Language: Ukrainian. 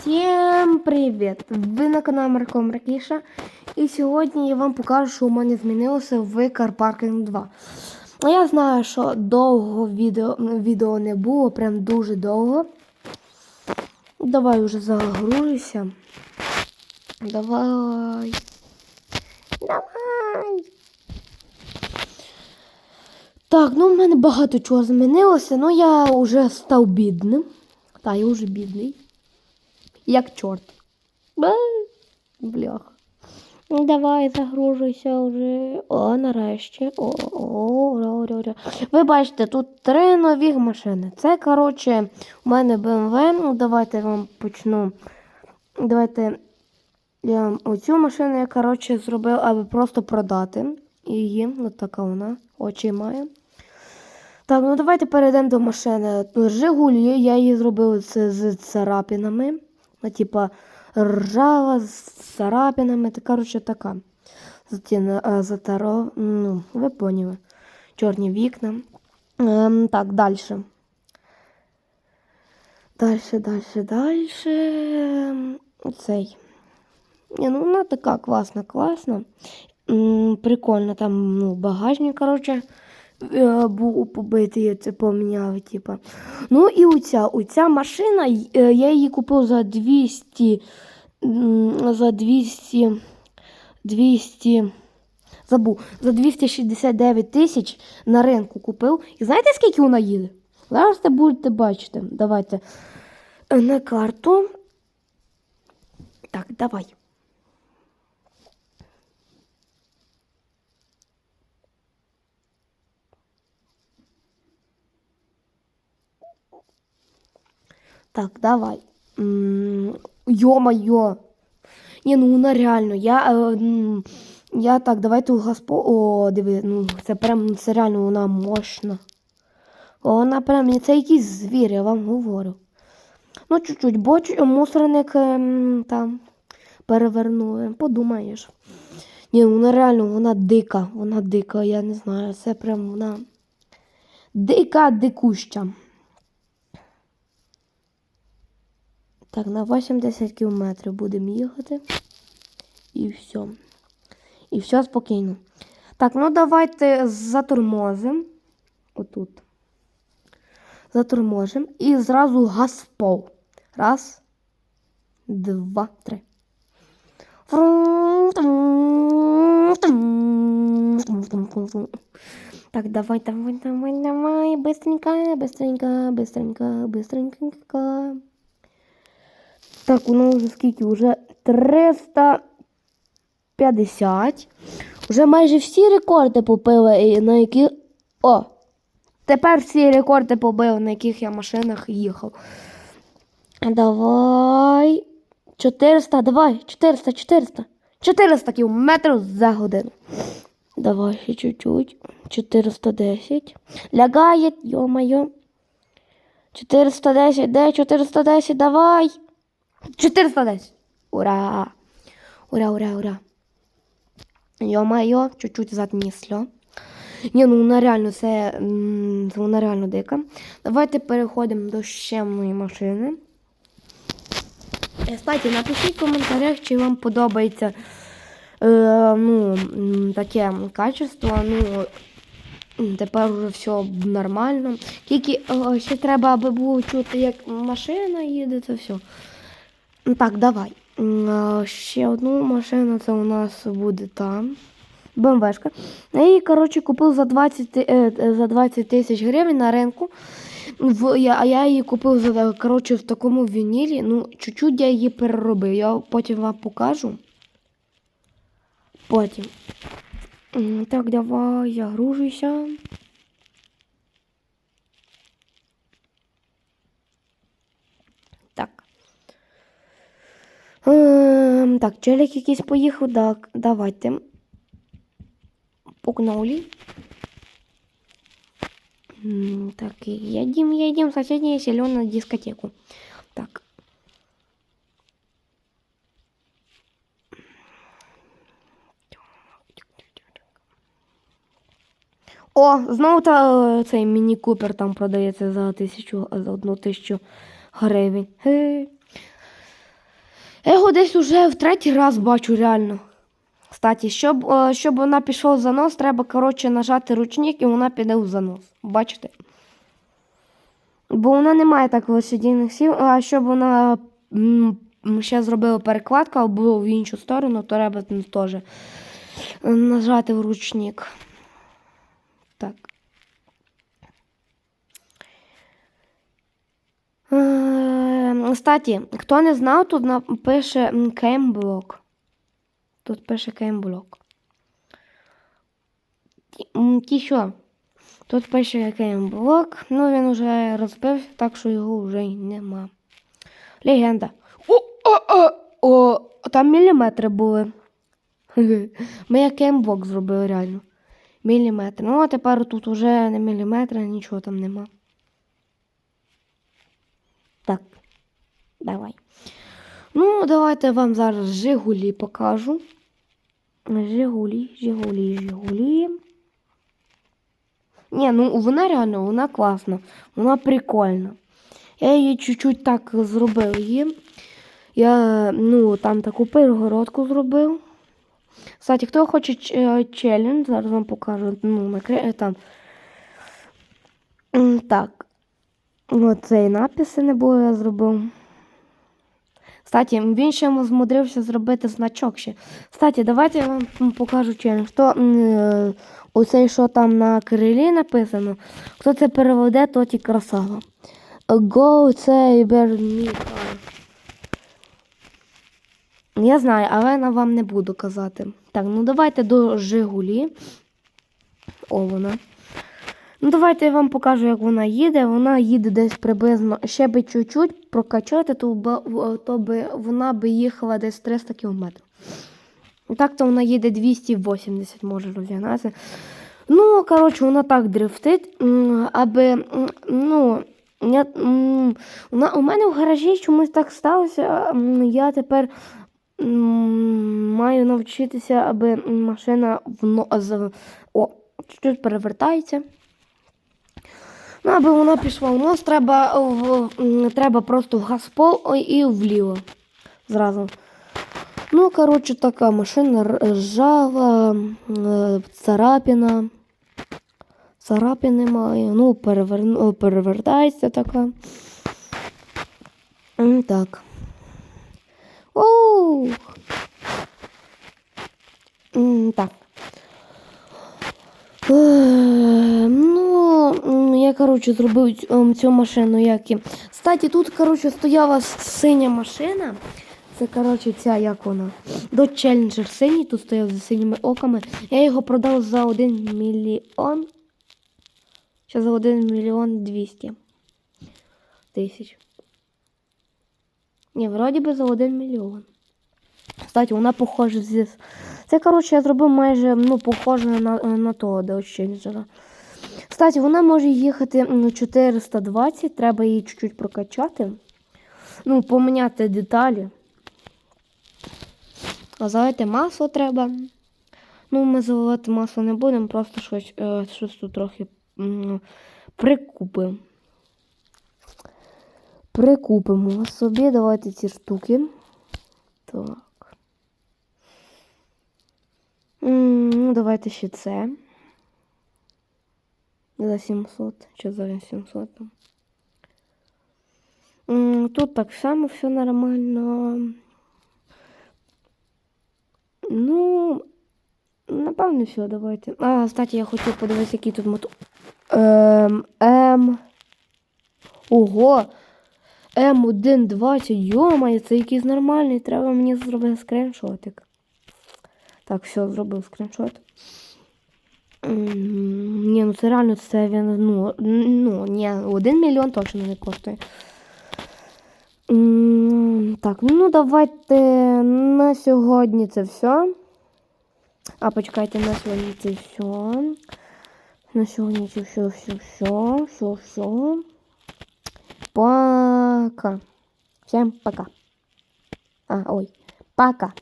Всім привіт! Ви на каналі Марко Мракіша. І сьогодні я вам покажу, що у мене змінилося в Car Parking 2. А Я знаю, що довго відео, відео не було, прям дуже довго. Давай вже загружуйся. Давай. Давай. Так, ну в мене багато чого змінилося, ну я вже став бідним. Та, я вже бідний. Як чорт. Ба, Бляха. Ну, Давай, загружуйся вже. О, нарешті. О, о, ура, ура. Ви бачите, тут три нові машини. Це, коротше, у мене BMW. Ну, давайте я вам почну. Давайте я вам оцю машину, я, коротше, зробив, аби просто продати її. Ну, така вона. Очі має. Так, ну давайте перейдемо до машини. Жигулі, я її зробив це з царапинами. Ну, типа ржава з царапинами. Та, коротше, така. Затіна, затаро, ну, ви поняли. Чорні вікна. Ем, так, далі. Дальше, дальше, дальше. Цей. Ні, ну вона така класна, класна. М, Прикольно, там ну, багажник, коротше, був побитий, це поміняли, типа. Ну і оця, оця машина, е, я її купив за 200, за 200, 200, забув, за 269 тисяч на ринку купив. І знаєте, скільки вона їде? Зараз ви будете бачити. Давайте е, на карту. Так, давай. Так, давай. Ё-моё. Ні, ну вона реально. Я, е, я так, давайте у Гаспо. О, диви, ну це прям це реально вона мощна. Вона прям це якийсь звір, я вам говорю. Ну, чуть-чуть, бо мусорник ем, там перевернули. Подумаєш. Ні, вона реально, вона дика, вона дика, я не знаю. Це прям вона дика дикуща. Так, на 80 кілометрів будемо їхати. І все. І все спокійно. Так, ну давайте затормозимо. Отут. Затормозимо. І зразу газ в пол. Раз, два, три. Так, давай, давай, давай, давай. Быстренько, быстренько, быстренько, быстренько. Так, нас вже скільки? Уже 350. Уже майже всі рекорди побили, на які. О! Тепер всі рекорди побив, на яких я машинах їхав. Давай. 400, давай, 400, 400. 400 кілометрів за годину. Давай ще чуть-чуть. 410. Лягає, йо-моє. 410, де 410, давай. 410. Ура! Ура, ура, ура. Йо-моє, чуть-чуть заднісло. Ні, ну вона реально це, вона реально дика. Давайте переходимо до ще одної машини. Кстати, напишіть в коментарях, чи вам подобається е, ну, таке качество. Ну, тепер вже все нормально. Тільки е, ще треба, аби було чути, як машина їде, це все. Так, давай. Ще одну машину, це у нас буде там. БМВшка. Я її, коротше, купив за 20, е, е, за 20 тисяч гривень на ринку. В, я, а я її купив за, коротше, в такому вінілі. Ну, чуть-чуть я її переробив. Я потім вам покажу. Потім. Так, давай, загружуйся. Так. Так, челік якийсь поїхав. Так, давайте. Погнали. Так, едем, едем в соседнее село на дискотеку. Так. О, знову та, е, цей міні-купер там продається за тисячу, за одну тисячу гривень. Хе. Я його десь уже в третій раз бачу реально. Кстати, щоб, е, щоб вона пішла в занос, треба, коротше, нажати ручник і вона піде в занос. Бачите? Бо вона не має так висідійних сил, а щоб вона ще зробила перекладку або в іншу сторону, то треба теж е, нажати в ручник. Так. Кстати, хто не знав, тут на- пише м. Тут пише кемблок. Ті- що? Тут пише кемблок, ну він вже розбився, так що його вже й нема. Легенда. О, о, о, о, там міліметри були. Ми як кемблок зробили реально. Міліметри. Ну, а тепер тут вже не міліметри, нічого там нема. Так, давай. Ну, давайте я вам зараз Жигулі покажу. Жигулі, Жигулі, Жигулі. Ні, ну вона реально, вона класна, вона прикольна. Я її чуть-чуть так зробив її. Я ну, там таку перегородку зробив. Кстати, хто хоче е, челендж, зараз вам покажу. Ну, накри... там. Так. Оцей написи не було, я зробив. Кстати, він ще змудрився зробити значок ще. Кстати, давайте я вам покажу челендж. Хто е, оцей, що там на крилі написано, хто це переведе, то ті красава. Go цей бермі. Я знаю, але я вам не буду казати. Так, ну давайте до Жигулі. О, вона. Ну, давайте я вам покажу, як вона їде. Вона їде десь приблизно ще би чуть-чуть прокачати, то, то би вона би їхала десь 300 кілометрів. І Так то вона їде 280, може розігнатися. Ну, коротше, вона так дрифтить, аби, ну, я, у мене в гаражі чомусь так сталося. Я тепер маю навчитися, аби машина вно, о, чуть перевертається. Ну, аби вона пішла в нос, треба, в, треба просто в газпол і вліво. Зразу. Ну, коротше, така машина ржава, е, царапіна. Царапіни має. Ну, переверну, перевертається така. Так. Оу! Так. Е, Ну, я, коротше, зробив ем, цю машину, як і. Кстати, тут, коротше, стояла синя машина. Це, коротше, ця, як вона. Dodge Challenger синій, тут стояв зі синіми оками. Я його продав за 1 мільйон. Ще за 1 мільйон 200 тисяч. Ні, вроді би за 1 мільйон. Кстати, вона похожа зі. Це, коротше, я зробив майже ну, похоже на, на того Dodge Challenger. Кстати, вона може їхати 420, треба її чуть-чуть прокачати. Ну, поміняти деталі. А залити масло треба. Ну, ми заливати масло не будемо, просто щось, е, щось тут трохи прикупимо. Прикупимо собі. Давайте ці штуки. Так. М, Ну, давайте ще це. За 700. Чи за 800 там. Тут так само все нормально. Ну, напевно, все, давайте. А, кстати, я хотів подивитися, який тут мотор. Ем, М. Ого. М120, йомає, це якийсь нормальний. Треба мені зробити скріншотик. Так, все, зробив скріншот. М, Ні, ну це реально це він, ну, ну, ні, 1 мільйон точно не коштує. Так, ну давайте на сьогодні це все. А, почекайте, на сьогодні це все. На сьогодні це все, все, все, все, все. Пока. Всем пока. А, ой, пока.